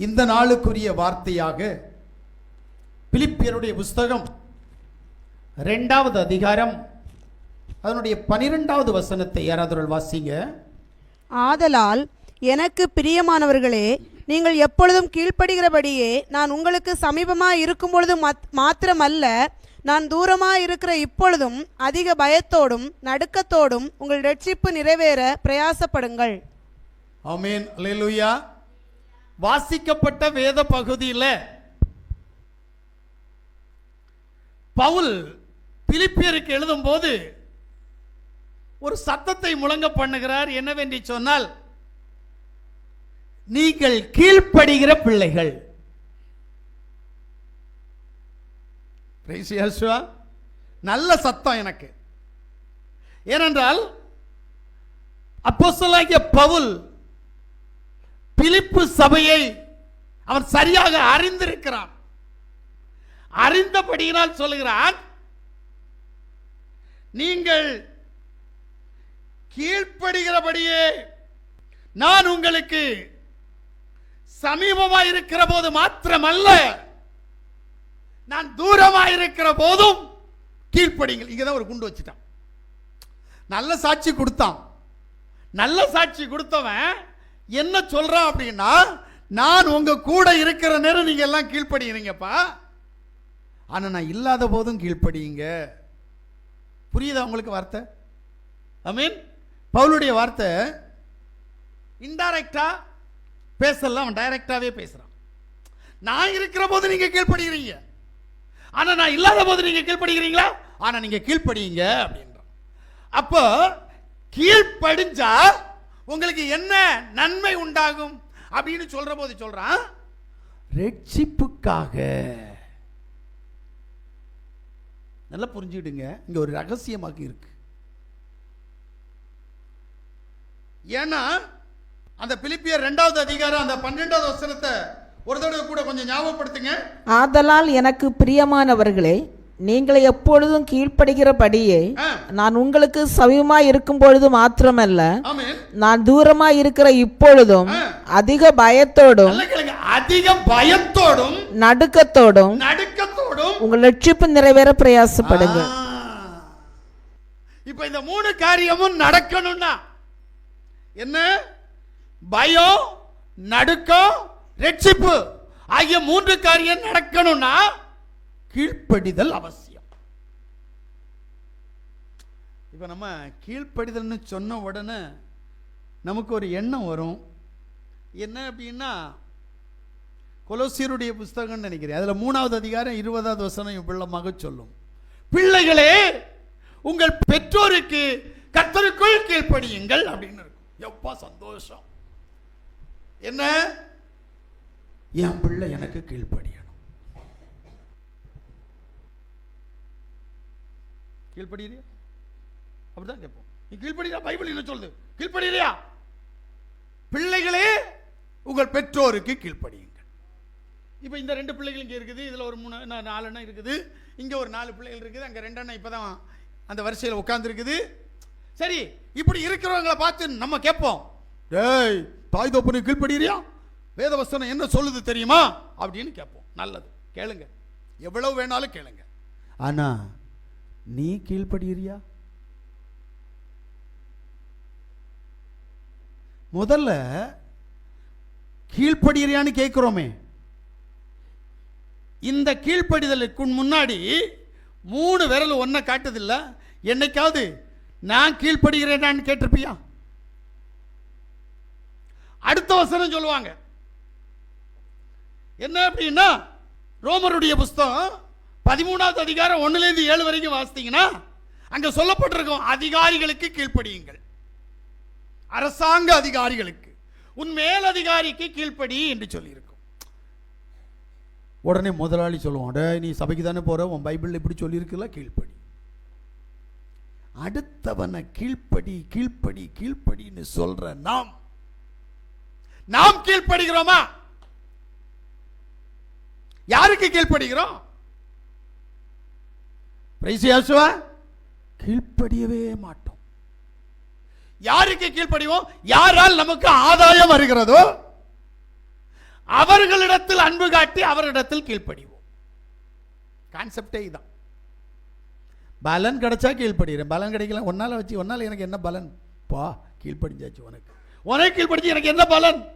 இந்த நாளுக்குரிய வார்த்தையாக பிலிப்பியருடைய புஸ்தகம் ரெண்டாவது அதிகாரம் அதனுடைய பனிரெண்டாவது வசனத்தை யாராவது வாசிங்க. ஆதலால் எனக்கு பிரியமானவர்களே நீங்கள் எப்பொழுதும் கீழ்ப்படுகிறபடியே நான் உங்களுக்கு சமீபமாக இருக்கும் பொழுது மாத்திரமல்ல நான் தூரமாக இருக்கிற இப்பொழுதும் அதிக பயத்தோடும் நடுக்கத்தோடும் உங்கள் ரட்சிப்பு நிறைவேற பிரயாசப்படுங்கள். ஆமென். அல்லேலூயா. வாசிக்கப்பட்ட வேத பகுதியில் பவுல் பிலிப்பியருக்கு எழுதும்போது ஒரு சத்தத்தை முழங்க பண்ணுகிறார். என்னவென்று சொன்னால் நீங்கள் கீழ்ப்படுகிற பிள்ளைகள். நல்ல சத்தம் எனக்கு. ஏனென்றால் அப்போஸ்தலனாகிய பவுல் பிலிப்பு சபையை அவன் சரியாக அறிந்திருக்கிறான் அறிந்தபடியினால் சொல்லுகிறான் நீங்கள் கீழ்ப்படுகிறபடியே நான் உங்களுக்கு சமீபமாய் இருக்கிற போது மாத்திரமல்ல நான் தூரமாய் இருக்கிற போதும் கீழ்ப்படிங்கள். இங்கதான் ஒரு குண்டு வச்சுட்டான். நல்ல சாட்சி கொடுத்தான். நல்ல சாட்சி கொடுத்தவன் என்ன சொல்கிறான் அப்படின்னா நான் உங்கள் கூட இருக்கிற நேரம் நீங்கள் எல்லாம் கீழ்ப்படிகிறீங்கப்பா. ஆனால் நான் இல்லாத போதும் கீழ்ப்படியுங்க. புரியுதா உங்களுக்கு வார்த்தை? ஐ மீன் பவுலுடைய வார்த்தை இன்டைரக்டாக பேசலாம் அவன் டைரக்டாகவே பேசுகிறான் நான் இருக்கிற போது நீங்கள் கீழ்ப்படுகிறீங்க. ஆனால் நான் இல்லாத போது நீங்கள் கீழ்ப்படுகிறீங்களா? ஆனால் நீங்கள் கீழ்ப்படியுங்க அப்படின்றான். அப்போ கீழ்ப்படிஞ்சா உங்களுக்கு என்ன நன்மை உண்டாகும் அப்படின்னு சொல்ற போது சொல்றான் ரட்சிப்புக்காக. நல்லா புரிஞ்சுக்கிடுங்க. இங்க ஒரு ரகசியமாக இருக்கு. ஏன்னா அந்த பிலிப்பியர் ரெண்டாவது அதிகாரம் அந்த பன்னெண்டாவது வசனத்தை ஒரு தடவை கூட கொஞ்சம் ஞாபகப்படுத்துங்க. ஆதலால் எனக்கு பிரியமானவர்களே நீங்கள் எப்பொழுதும் கீழ்ப்படுகிறபடியே நான் உங்களுக்கு சமீபமாய் இருக்கும் பொழுது மாத்திரமல்ல நான் தூரமாய் இருக்கிற இப்பொழுதும். அதிக பயத்தோடும் அதிக பயத்தோடும் நடுக்கத்தோடும் நடுக்கத்தோடும் உங்கள் லட்சிப்பு நிறைவேற பிரயாசப்படுங்க. இப்ப இந்த மூணு காரியமும் நடக்கணும்னா என்ன? பயம் நடுக்கம் ரட்சிப்பு ஆகிய மூன்று காரியம் நடக்கணும்னா கீழ்ப்படிதல் அவசியம். இப்போ நம்ம கீழ்ப்படிதல்னு சொன்ன உடனே நமக்கு ஒரு எண்ணம் வரும். என்ன அப்படின்னா கொலோசியருடைய புஸ்தகம்னு நினைக்கிறேன். அதுல மூணாவது அதிகாரம் இருபதாவது வசனம் இவ்வளமாக சொல்லும். பிள்ளைகளே உங்கள் பெற்றோருக்கு கத்தருக்குள் கீழ்ப்படியுங்கள் அப்படின்னு இருக்கும். எப்பா சந்தோஷம். என்ன? என் பிள்ளை எனக்கு கீழ்ப்படி. கீழ்ப்படியிறியா அப்படிதான் கேட்போம். நீ கீழ்ப்படியா பைபிள் என்ன சொல்லுது? கீழ்படியா பிள்ளைகளே உங்கள் பெற்றோருக்கு கீழ்ப்படியுங்கள். இப்போ இந்த ரெண்டு பிள்ளைகள் இங்கே இருக்குது இதில் ஒரு மூணு நாலு அண்ணன் இருக்குது. இங்கே ஒரு நாலு பிள்ளைகள் இருக்குது அங்கே ரெண்டு அண்ணன் இப்போ தான் அந்த வரிசையில் உட்காந்துருக்குது சரி இப்படி இருக்கிறவங்கள பார்த்து நம்ம கேட்போம். டேய் தாய் தோப்பனு கீழ்ப்படுகிறியா வேதவசனம் என்ன சொல்லுது தெரியுமா? அப்படின்னு கேட்போம். நல்லது. கேளுங்க. எவ்வளவு வேணாலும் கேளுங்க. ஆனால் நீ கீழ்ப்படுகிறியா முதல்ல கீழ்ப்படுகிறியான்னு கேட்குறோமே இந்த கீழ்ப்படிதலுக்கு முன்னாடி மூணு விரல் ஒன்றை காட்டுதில்லை. என்னைக்காவது நான் கீழ்ப்படுகிறேனான்னு கேட்டிருப்பியா? அடுத்த வசனம் சொல்லுவாங்க. என்ன அப்படின்னா ரோமருடைய புஸ்தகம் பதிமூணாவது அதிகாரம் ஒன்றுலேருந்து ஏழு வரைக்கும் வாசித்தீங்கன்னா அங்கே சொல்லப்பட்டிருக்கும் அதிகாரிகளுக்கு கீழ்ப்படியுங்கள். அரசாங்க அதிகாரிகளுக்கு உன் மேல் அதிகாரிக்கு கீழ்ப்படி என்று சொல்லியிருக்கும். உடனே முதலாளி சொல்லுவான் அட நீ சபைக்கு தானே போற? உன் பைபிள் இப்படி சொல்லியிருக்குல்ல? கீழ்ப்படி. அடுத்தவனை கீழ்ப்படி கீழ்ப்படி கீழ்ப்படின்னு சொல்ற நாம் நாம் கீழ்ப்படுகிறோமா? யாருக்கு கீழ்ப்படுகிறோம்? பிரைஸ் யாசுவா கீழ்ப்படியவே மாட்டோம். யாருக்கு கீழ்ப்படிவோம்? யாரால் நமக்கு ஆதாயம் வருகிறதோ அவர்களிடத்தில் அன்பு காட்டி அவரிடத்தில் கீழ்ப்படிவோம். கான்செப்டே இதான். பலன் கிடைச்சா கீழ்ப்படுகிறேன். பலன் கிடைக்கல ஒன்னால வச்சு ஒன்னால எனக்கு என்ன பலன்? பா கீழ்ப்படிஞ்சாச்சு உனக்கு. உனக்கு கீழ்ப்படிச்சு எனக்கு என்ன பலன்?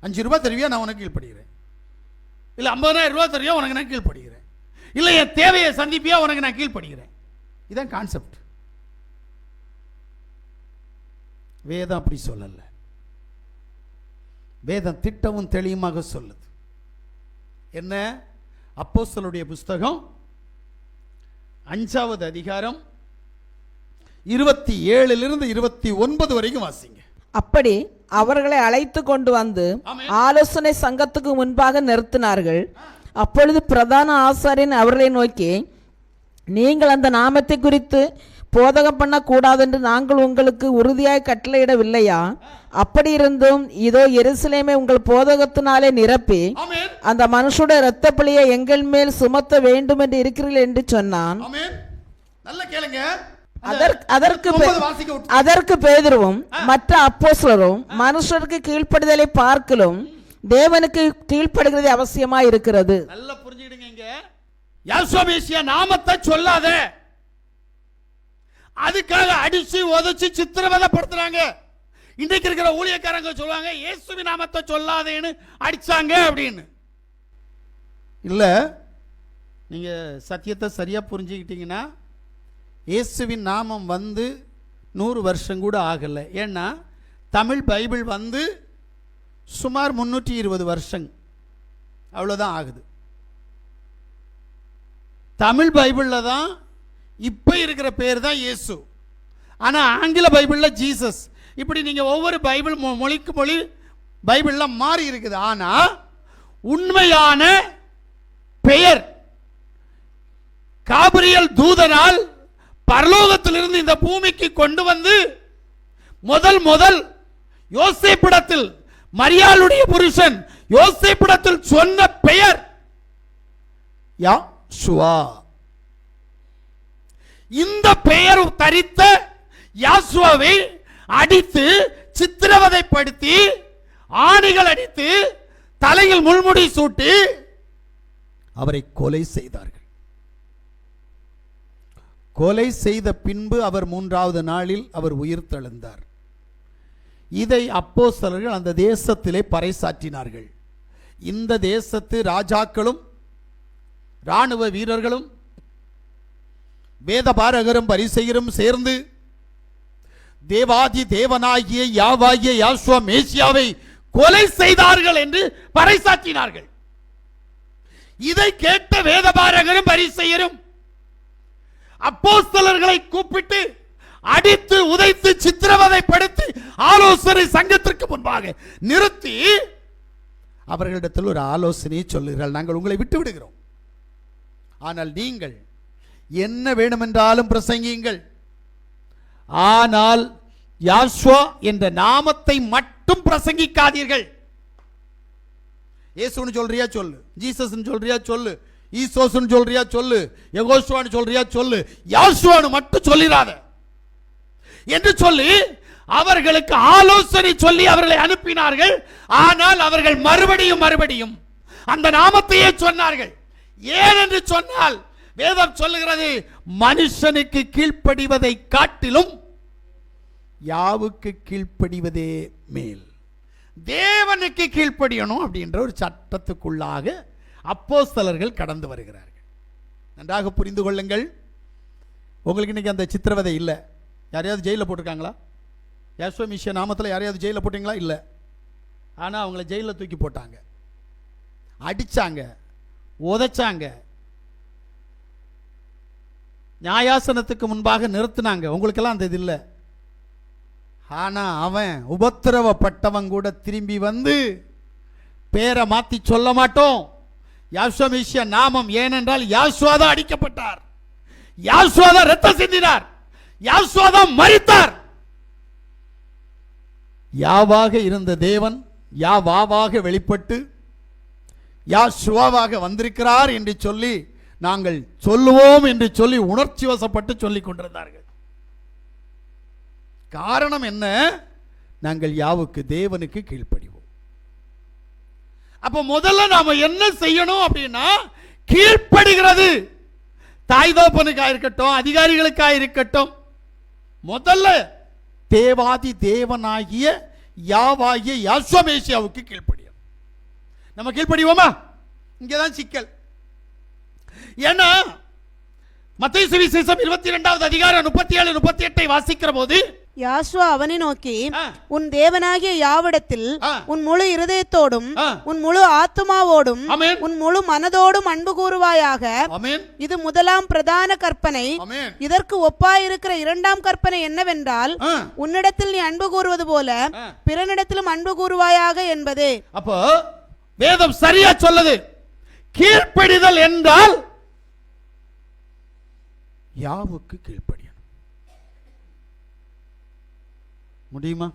அஞ்சு ரூபாய் தருவியா? நான் உனக்கு கீழ்ப்படுகிறேன். இல்லை ஐம்பதாயிரம் ரூபாய் தருவியா? உனக்கு நான் கீழ்ப்படுகிறேன். இல்லை என் தேவையை சந்திப்பியா உனக்கு நான் கீழ்ப்படுகிறேன். இதான் கான்செப்ட் வேதம் அப்படி சொல்லல. வேதம் திட்டமும் தெளிவுமாக சொல்லுது. என்ன? அப்போஸ்தலருடைய புஸ்தகம் அஞ்சாவது அதிகாரம் இருபத்தி ஏழிலிருந்து இருபத்தி ஒன்பது வரைக்கும் வாசிங்க. அப்படி அவர்களை அழைத்து கொண்டு வந்து. ஆலோசனை சங்கத்துக்கு முன்பாக நிறுத்தினார்கள். அப்பொழுது பிரதான ஆசாரியன் அவர்களை நோக்கி நீங்கள் அந்த நாமத்தை குறித்து போதகம் பண்ணக்கூடாது என்று நாங்கள் உங்களுக்கு உறுதியாய் கட்டளையிடவில்லையா? அப்படி இருந்தும் இதோ எருசலேமை உங்கள் போதகத்தினாலே நிரப்பி அந்த மனுஷருடைய இரத்த பழியை எங்கள் மேல் சுமத்த வேண்டும் என்று இருக்கிறீர்கள் என்று சொன்னான். நல்ல கேளுங்க. அதற்கு அதற்கு பேதுருவும் மற்ற அப்போஸ்தலரும் மனுஷருக்கு கீழ்ப்படிதலை பார்க்கலும் தேவனுக்கு கீழ்ப்படுகிறது அவசியமா இருக்கிறது. நல்லா புரிஞ்சுக்கிடுங்க இங்க. யாசோபேசியா நாமத்தை சொல்லாத. அதுக்காக அடிச்சு உதைச்சு சித்திரவதைப்படுத்துறாங்க. இன்றைக்கு இருக்கிற ஊழியக்காரங்க சொல்லுவாங்க இயேசுவி நாமத்தை சொல்லாதேன்னு அடிச்சாங்க அப்படின்னு. இல்லை நீங்கள் சத்தியத்தை சரியாக புரிஞ்சுக்கிட்டீங்கன்னா இயேசுவின் நாமம் வந்து நூறு வருஷம் கூட ஆகலை. ஏன்னா தமிழ் பைபிள் வந்து சுமார் முன்னூற்றி இருபது வருஷம் அவ்வளோதான் ஆகுது. தமிழ் பைபிளில் தான் இப்போ இருக்கிற பேர் தான் இயேசு. ஆனால் ஆங்கில பைபிளில் ஜீசஸ். இப்படி நீங்கள் ஒவ்வொரு பைபிள் மொ- மொழிக்கு மொழி பைபிளில் மாறி இருக்குது. ஆனால் உண்மையான பெயர் காபிரியல் தூதனால் பரலோகத்திலிருந்து இந்த பூமிக்கு கொண்டு வந்து முதல் முதல் யோசிப்பிடத்தில் மரியாளுடைய புருஷன் யோசேப்பிடத்தில் சொன்ன பெயர் யா? சுவா. இந்த பெயர் தரித்த யாசுவாவை அடித்து சித்திரவதைப்படுத்தி ஆணிகள் அடித்து தலையில் முள்முடி சூட்டி அவரை கொலை செய்தார்கள். கொலை செய்த பின்பு அவர் மூன்றாவது நாளில் அவர் உயிர் தெழுந்தார். இதை அப்போஸ்தலர்கள் அந்த தேசத்திலே பறைசாற்றினார்கள். இந்த தேசத்து ராஜாக்களும் ராணுவ வீரர்களும் வேதபாரகரும் பரிசெயரும் சேர்ந்து தேவாதி தேவனாகிய யாவாகிய யாஸ்வா மேசியாவை கொலை செய்தார்கள் என்று பறைசாற்றினார்கள். இதை கேட்ட வேதபாரகரும் பரிசெயரும் அப்போஸ்தலர்களை கூப்பிட்டு அடித்து உதைத்து சித்திர ஆலோசனை சங்கத்திற்கு முன்பாக நிறுத்தி அவர்களிடத்தில் ஒரு ஆலோசனையை சொல்லுகிறார்கள் நாங்கள் உங்களை விட்டு விடுகிறோம் ஆனால் நீங்கள் என்ன வேண்டுமென்றாலும் பிரசங்கியுங்கள். ஆனால் யாஸ்வா என்ற நாமத்தை மட்டும் பிரசங்கிக்காதீர்கள். இயேசுன்னு சொல்றியா சொல்லு. ஜீசஸ்னு சொல்றியா சொல்லு. ஈசோஸ்னு சொல்றியா சொல்லு. எகோஸ்வான்னு சொல்றியா சொல்லு. யாஸ்வான்னு மட்டும் சொல்லிடாத என்று சொல்லி அவர்களுக்கு ஆலோசனை சொல்லி அவர்களை அனுப்பினார்கள். ஆனால் அவர்கள் மறுபடியும் மறுபடியும் அந்த நாமத்தையே சொன்னார்கள். ஏன் என்று சொன்னால் வேதம் சொல்லுகிறது மனுஷனுக்கு கீழ்ப்படிவதை காட்டிலும் யாவுக்கு கீழ்ப்படிவதே மேல். தேவனுக்கு கீழ்ப்படியணும் அப்படின்ற ஒரு சட்டத்துக்குள்ளாக அப்போஸ்தலர்கள் கடந்து வருகிறார்கள். நன்றாக புரிந்து கொள்ளுங்கள். உங்களுக்கு இன்னைக்கு அந்த சித்திரவதை இல்லை. யாரையாவது ஜெயிலில் போட்டிருக்காங்களா? யாஸ்வ மிஷிய நாமத்தில் யாரையாவது ஜெயிலில் போட்டிங்களா? இல்லை. ஆனால் அவங்கள ஜெயிலில் தூக்கி போட்டாங்க. அடித்தாங்க உதைச்சாங்க. நியாயாசனத்துக்கு முன்பாக நிறுத்தினாங்க. உங்களுக்கெல்லாம் அந்த இது இல்லை. ஆனால் அவன் உபத்திரவப்பட்டவன் கூட திரும்பி வந்து பேரை மாற்றி சொல்ல மாட்டோம். யாஸ்வமிஷிய நாமம் ஏனென்றால் யாஸ்வாதா அடிக்கப்பட்டார். யாஸ்வாதா ரத்தம் சிந்தினார். யாஸ்வாதா மறித்தார் யாவாக இருந்த தேவன் யாவாவாக வெளிப்பட்டு யா சுவாவாக வந்திருக்கிறார் என்று சொல்லி நாங்கள் சொல்லுவோம் என்று சொல்லி உணர்ச்சி வசப்பட்டு சொல்லிக் கொண்டிருந்தார்கள். காரணம் என்ன? நாங்கள் யாவுக்கு தேவனுக்கு கீழ்ப்படிவோம். அப்ப முதல்ல நாம என்ன செய்யணும் அப்படின்னா கீழ்ப்படுகிறது. தாய் தோப்பனுக்காக இருக்கட்டும் அதிகாரிகளுக்காக இருக்கட்டும் முதல்ல தேவாதி தேவனாகிய யாவாகிய யாஸ்வமேசியாவுக்கு கீழ்ப்படியும். நம்ம கீழ்ப்படிவோமா? இங்கேதான் சிக்கல். ஏன்னா மத்திய சுவிசேஷம் இருபத்தி ரெண்டாவது அதிகாரம் முப்பத்தி ஏழு முப்பத்தி எட்டை வாசிக்கிற போது யாசுவா அவனை நோக்கி. உன் தேவனாகிய யாவிடத்தில். உன் முழு இருதயத்தோடும். உன் முழு ஆத்துமாவோடும் ஆமென். உன் முழு மனதோடும் அன்பு கூறுவாயாக இது முதலாம் பிரதான கற்பனை இதற்கு ஒப்பாயிருக்கிற இரண்டாம் கற்பனை என்னவென்றால். உன்னிடத்தில் நீ அன்பு கூறுவது போல. பிறனிடத்திலும் அன்பு கூறுவாயாக என்பதே அப்போ வேதம் சரியா சொல்லுது கீழ்ப்படிதல் என்றால் யாவுக்கு கீழ்ப்படியணும் முடியுமா